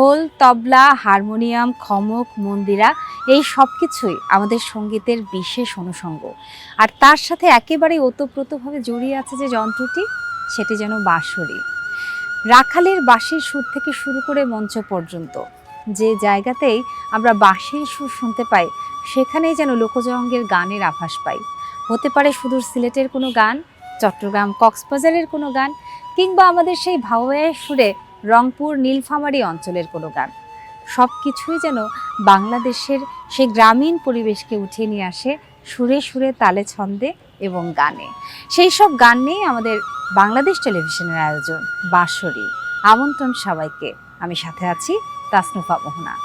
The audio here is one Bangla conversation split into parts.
ঢোল, তবলা, হারমোনিয়াম, খমক, মন্দিরা, এই সব কিছুই আমাদের সঙ্গীতের বিশেষ অনুষঙ্গ। আর তার সাথে একেবারে ওতপ্রোতভাবে জড়িয়ে আছে যে যন্ত্রটি, সেটি যেন বাঁশরি রাখালের বাঁশির সুর থেকে শুরু করে মঞ্চ পর্যন্ত। যে জায়গাতেই আমরা বাঁশির সুর শুনতে পাই, সেখানেই যেন লোকজঙ্গের গানের আভাস পাই। হতে পারে সুদূর সিলেটের কোনো গান, চট্টগ্রাম কক্সবাজারের কোনো গান, কিংবা আমাদের সেই ভাওয়ায়ের সুরে রংপুর নীলফামারী অঞ্চলের কোনো গান। সব কিছুই যেন বাংলাদেশের সেই গ্রামীণ পরিবেশকে উঠিয়ে নিয়ে আসে সুরে সুরে তালে ছন্দে এবং গানে। সেই সব গান নিয়ে আমাদের বাংলাদেশ টেলিভিশনের আয়োজন, বাঁশরি। আমন্ত্রণ সবাইকে। আমি সাথে আছি তাসনুফা মোহনা।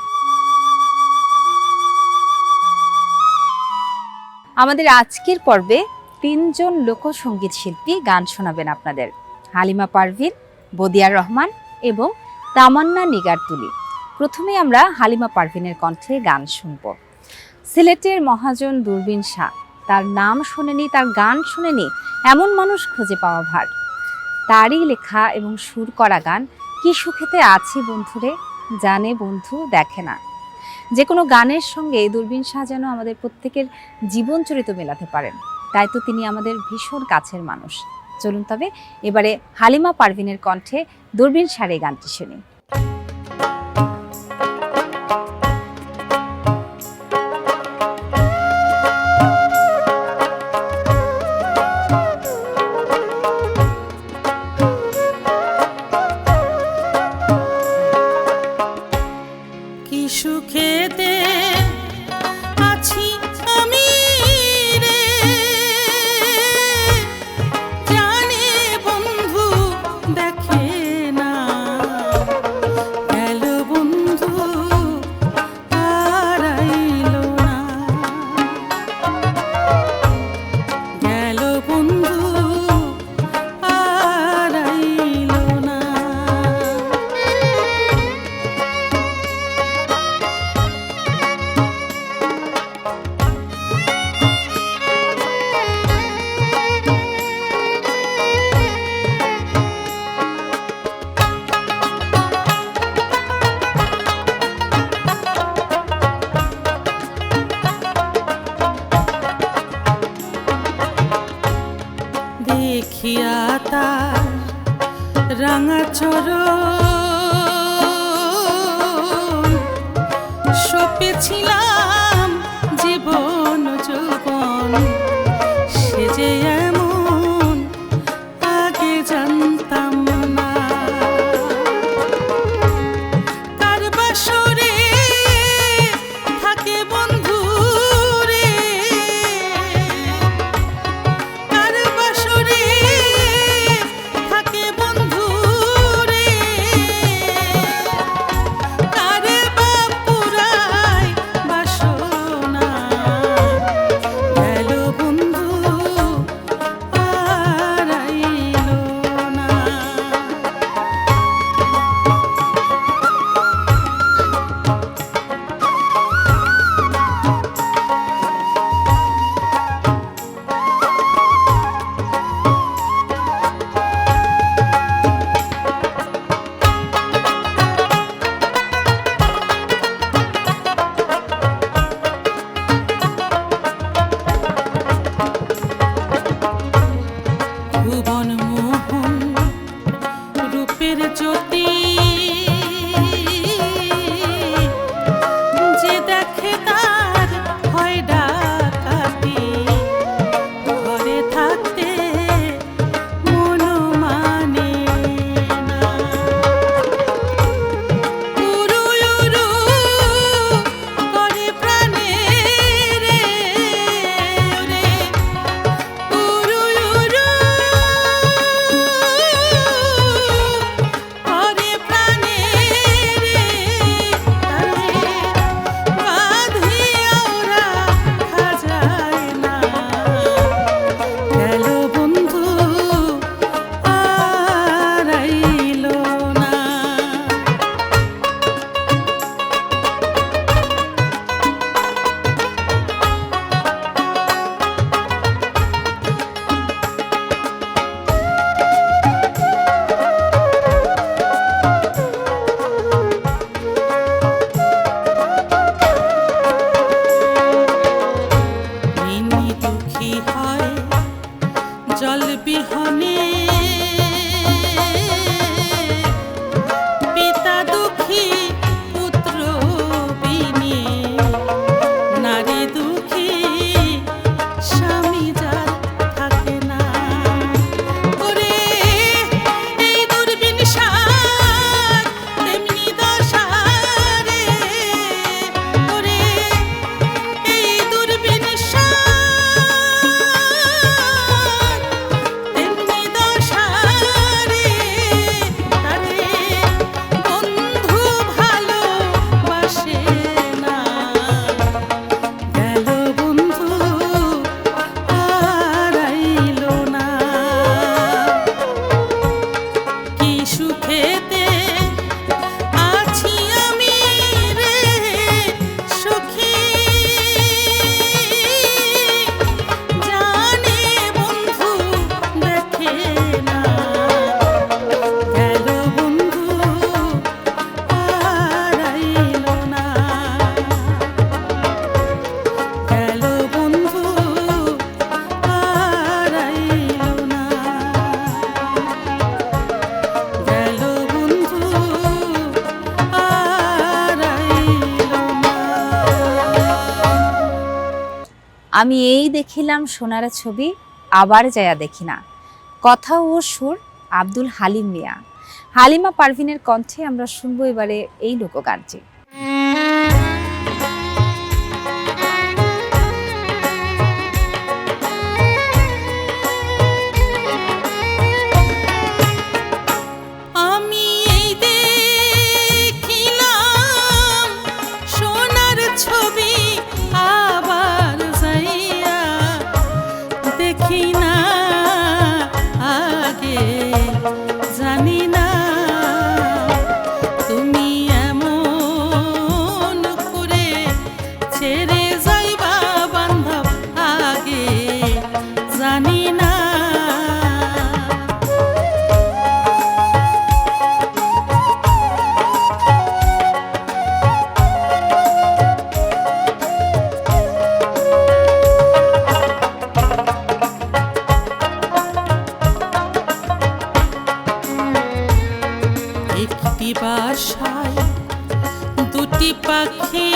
আমাদের আজকের পর্বে তিনজন লোকসঙ্গীত শিল্পী গান শোনাবেন আপনাদের। হালিমা পারভিন, বদিয়ার রহমান এবং তামান্না নিগার তুলি। প্রথমে আমরা হালিমা পারভিনের কণ্ঠে গান শুনব। সিলেটের মহাজন দূরবীন শাহ, তার নাম শোনেনি, তার গান শোনেনি, এমন মানুষ খুঁজে পাওয়া ভার। তারই লেখা এবং সুর করা গান কি সুখেতে আছি বন্ধুরে, জানে বন্ধু দেখে না। যে কোনো গানের সঙ্গে দূরবীন শাহ যেন আমাদের প্রত্যেকের জীবন চরিত মেলাতে পারেন। তাই তো তিনি আমাদের ভীষণ কাছের মানুষ। চলুন তবে এবারে হালিমা পারভিনের কণ্ঠে দূরবীন সারে গানটি শুনি। আমি এই দেখিলাম সোনার ছবি, আবার যায়া দেখি না। কথা ও সুর, আব্দুল হালিম মিয়া। হালিমা পারভিনের কণ্ঠে আমরা শুনব এবারে এই লোকগানটি। আশায় দুটি পাখি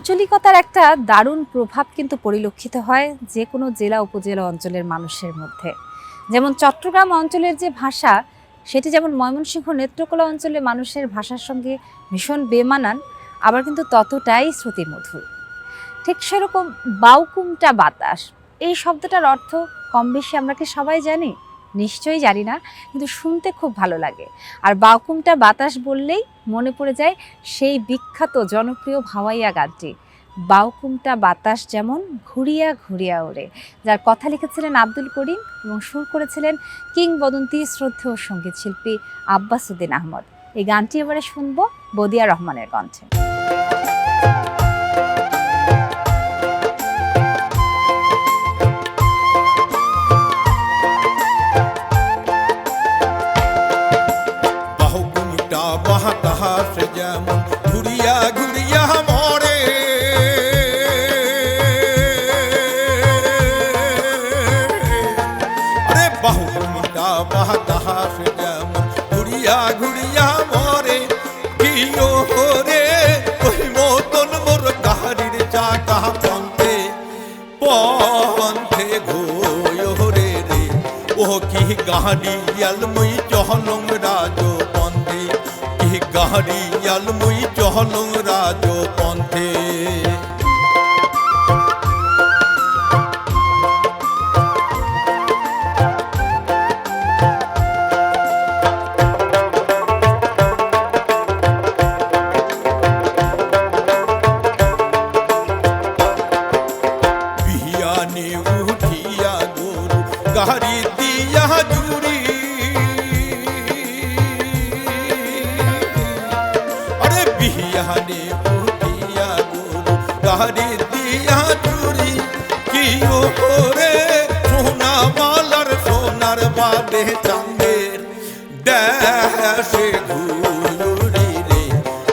আঞ্চলিকতার একটা দারুণ প্রভাব কিন্তু পরিলক্ষিত হয় যে কোনো জেলা উপজেলা অঞ্চলের মানুষের মধ্যে। যেমন চট্টগ্রাম অঞ্চলের যে ভাষা, সেটি যেমন ময়মনসিংহ নেত্রকোলা অঞ্চলের মানুষের ভাষার সঙ্গে ভীষণ বেমানান, আবার কিন্তু ততটাই শ্রুতিমধুর। ঠিক সেরকম বাউকুমটা বাতাস, এই শব্দটার অর্থ কম বেশি আমরা কি সবাই জানি? নিশ্চয়ই জানি না, কিন্তু শুনতে খুব ভালো লাগে। আর বাউকুমটা বাতাস বললেই মনে পড়ে যায় সেই বিখ্যাত জনপ্রিয় ভাওয়াইয়া গানটি। বাউকুমটা বাতাস যেমন ঘুরিয়া ঘুরিয়া ওড়ে, যার কথা লিখেছিলেন আব্দুল করিম এবং সুর করেছিলেন কিংবদন্তি শ্রদ্ধেয় সংগীত শিল্পী আব্বাসুদ্দিন আহমদ। এই গানটি এবারে শুনব বদিয়া রহমানের কণ্ঠে। যেমন ঘুরিয়া ঘুরিয়া মরে। আরে বাহুকুমটা বাহাতাহাস যেমন ঘুরিয়া ঘুরিয়া মরে। কি রে ওই মতন মোর কাহারির চাকা পন্থে পন্থে ঘোরে রে। ও কি গাড়ি আলমুই চহলং রাজ পন্থে কি গাড়ি আলমুই চহলং রাজ সোনার বাদে চাঁদের দেশে ঘুরি রে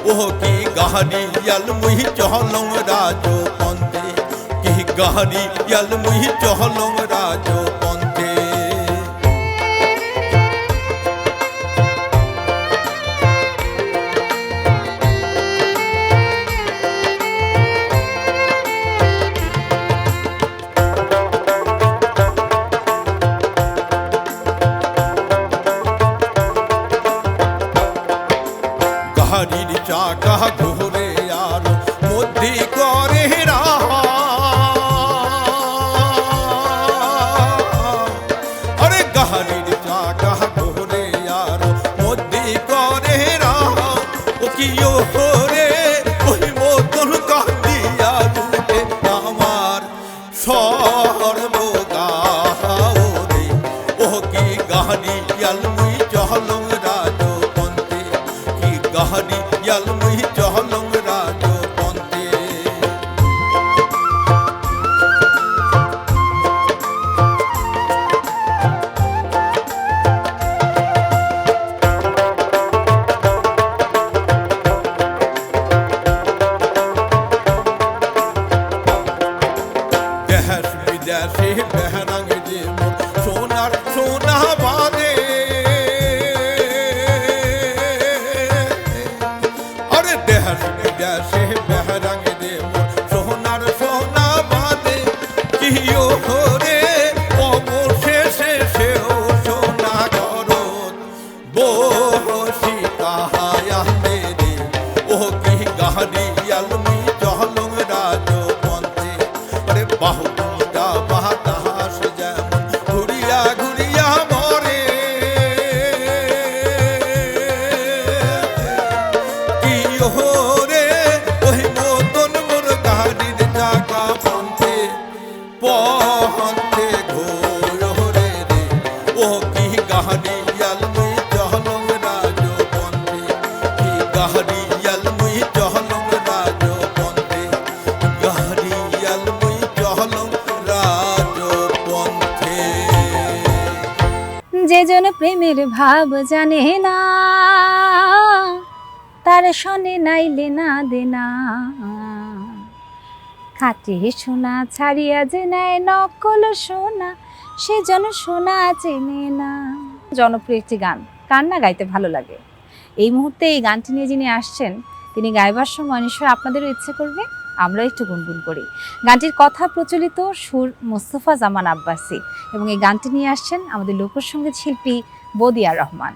ও কি গাড়ি আলমুই চহলং রাজ পন্থে কি গাড়ি আলমুই চহলং রাজ পন্থে চাকা ঘুরে আর মধ্যে করে। আরে গাড়ির চাকা ঘুরে আর রূপে আমার সর্বগাহরে কি ভাব জানে না। তার শনে নাইলে না দেনা খাটে সোনা ছাড়িয়া যে নেয়, নকল সোনা সে যেন সোনা চেনে না। জনপ্রিয় একটি গান, কার না গাইতে ভালো লাগে? এই মুহূর্তে এই গানটি নিয়ে যিনি আসছেন, তিনি গাইবার সময় নিশ্চয় আপনাদেরও ইচ্ছে করবে আমরা একটু গুনগুন করি। গানটির কথা প্রচলিত সুর মোস্তফা জামান আব্বাসী এবং এই গানটি নিয়ে আসছেন আমাদের লোকসঙ্গীত শিল্পী বদিয়া রহমান।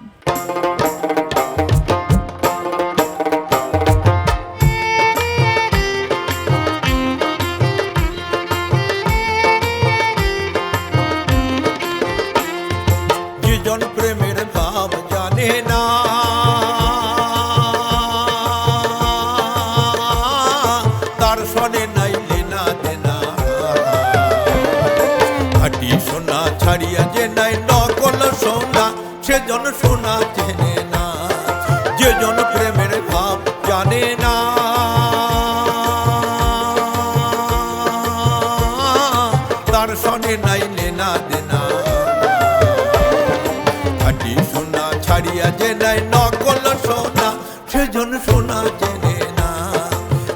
সেজন সোনা চেনে না যেজন প্রেমের ভাব জানে না তার সনে নাই লেনা দেনা খাটি সোনা ছাড়িয়া যে নাই নকল সোনা সেজন সোনা জেনে না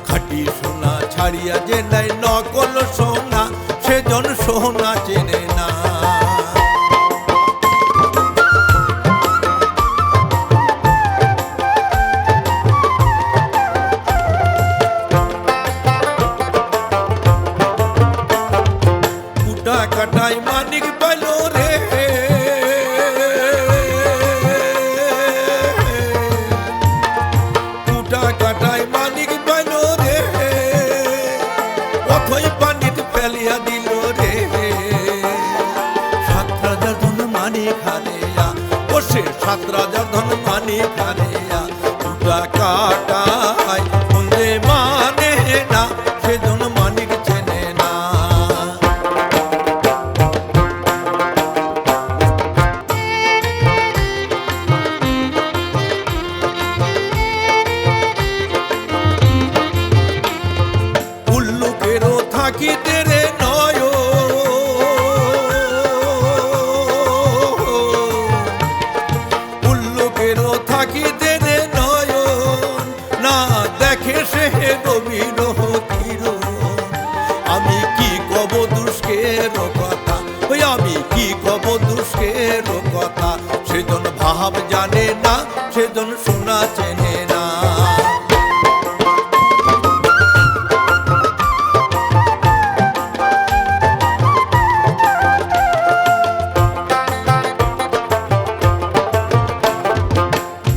খাটি সোনা ছাড়িয়া যে নাই নকল সোনা সেজন সোনা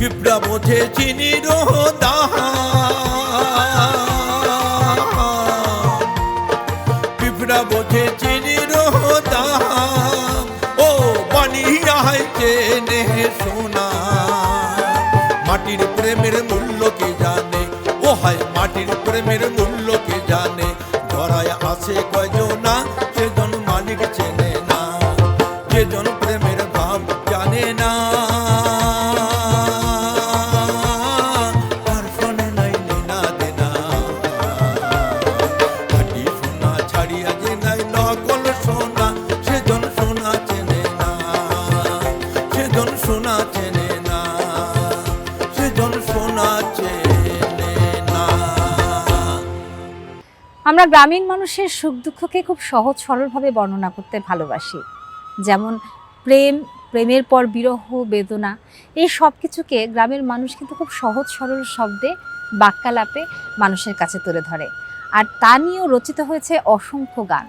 পিঁপড়া বোঝে চিনির দাম পিঁপড়া বোঝে চিনির দাম ও বানিয়ায় চেনে সোনা। মাটির প্রেমের মূল্য কে জানে? ও হয়, মাটির প্রেমের মূল্য কে জানে? ধরায় আছে কয়জনা, সেজন মালিক চেনে। আমরা গ্রামীণ মানুষের সুখ দুঃখকে খুব সহজ সরলভাবে বর্ণনা করতে ভালোবাসি। যেমন প্রেম, প্রেমের পর বিরহ, বেদনা, এই সব কিছুকে গ্রামের মানুষ কিন্তু খুব সহজ সরল শব্দে বাক্যালাপে মানুষের কাছে তুলে ধরে। আর তা নিয়েও রচিত হয়েছে অসংখ্য গান।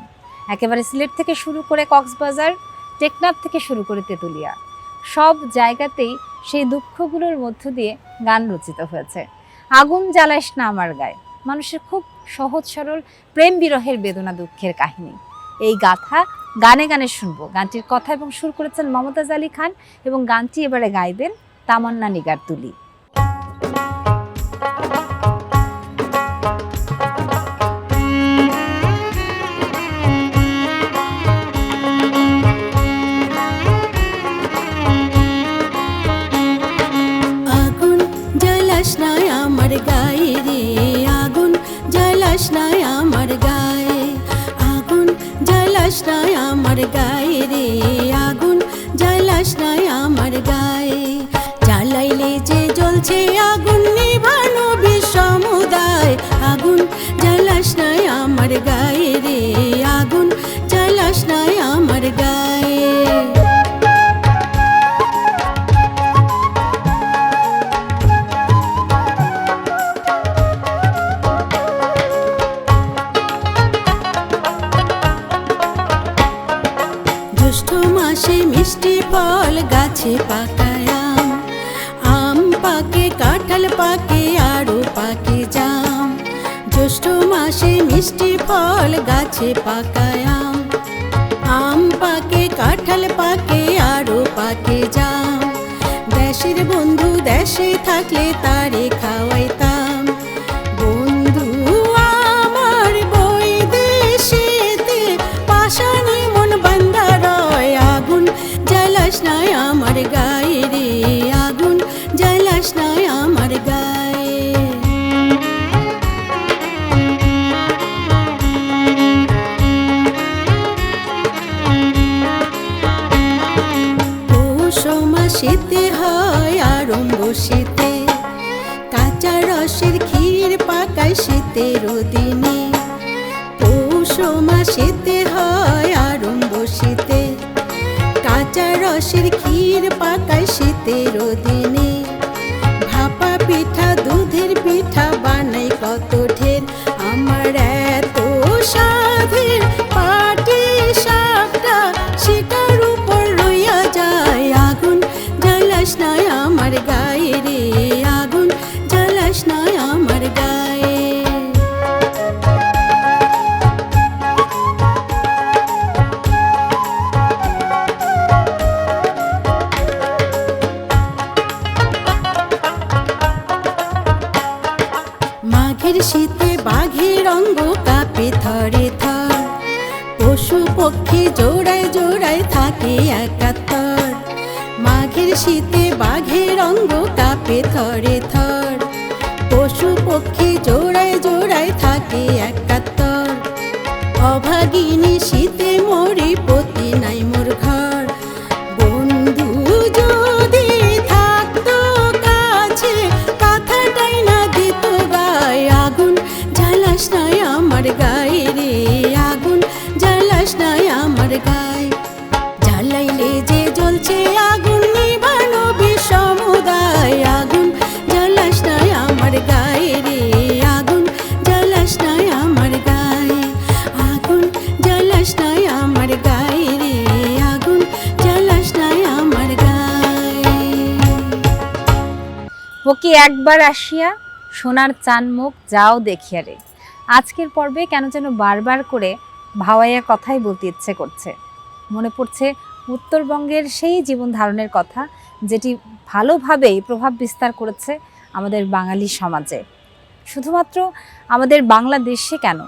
একেবারে সিলেট থেকে শুরু করে কক্সবাজার, টেকনাফ থেকে শুরু করে তেঁতুলিয়া। সব জায়গাতেই সেই দুঃখগুলোর মধ্য দিয়ে গান রচিত হয়েছে। আগুন জ্বালাইস না আমার গায়ে। মানুষের খুব সহজ, সরল, প্রেম বিরহের বেদনা দুঃখের কাহিনী। এই গাথা গানে গানে শুনব। গানটির কথা এবং সুর করেছেন মমতাজ আলী খান এবং গানটি এবারে গাইবেন তামান্না নিগার তুলি জ্বালাস না আমার গায়ে। আগুন জ্বালাস না আমার গায়ে রে। আগুন জ্বালাস না আমার গায়ে। জ্বালাইলে যে জ্বলছে আগুন নিভানো বিষমুদায় আগুন জ্বালাস নাই আমার গায়ে রে। আগুন জ্বালাস নাই আমার গায়ে। গাছে পাকায় আম পাকে, কাঁঠাল পাকে আরও পাকে জাম। জ্যৈষ্ঠ মাসে মিষ্টি ফল গাছে পাকায় আম পাকে, কাঁঠাল পাকে আরও পাকে জাম। দেশের বন্ধু দেশে থাকলে তারে খাওয়াইতাম। বন্ধু ক্ষীর পাকায় শীতের দিনে। একবার আসিয়া সোনার চান মুখ যাও দেখিয়া রে। আজকের পর্বে কেন যেন বারবার করে ভাওয়াইয়া কথাই বলতে ইচ্ছে করছে। মনে পড়ছে উত্তরবঙ্গের সেই জীবন ধারণের কথা যেটি ভালোভাবেই প্রভাব বিস্তার করেছে আমাদের বাঙালি সমাজে। শুধুমাত্র আমাদের বাংলাদেশে কেন?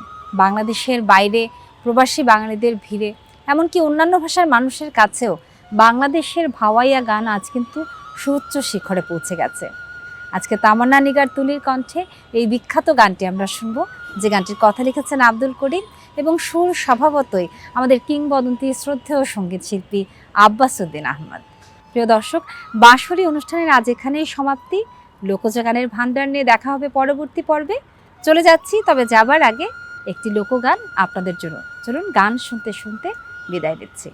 বাংলাদেশের বাইরে প্রবাসী বাঙালিদের ভিড়ে, এমনকি অন্যান্য ভাষার মানুষের কাছেও বাংলাদেশের ভাওয়াইয়া গান আজ কিন্তু সুউচ্চ শিখরে পৌঁছে গেছে। আজকে তামান্না নিগার তুলির কণ্ঠে এই বিখ্যাত গানটি আমরা শুনব, যে গানটির কথা লিখেছেন আব্দুল করিম এবং সুর স্বভাবতই আমাদের কিংবদন্তি শ্রদ্ধেয় সংগীত শিল্পী আব্বাস উদ্দিন আহমদ। প্রিয় দর্শক, বাঁশরী অনুষ্ঠানের আজ এখানেই সমাপ্তি। লোকজ গানের ভান্ডার নিয়ে দেখা হবে পরবর্তী পর্বে। চলে যাচ্ছি, তবে যাবার আগে একটি লোকগান আপনাদের জন্য। চলুন গান শুনতে শুনতে বিদায় দিচ্ছি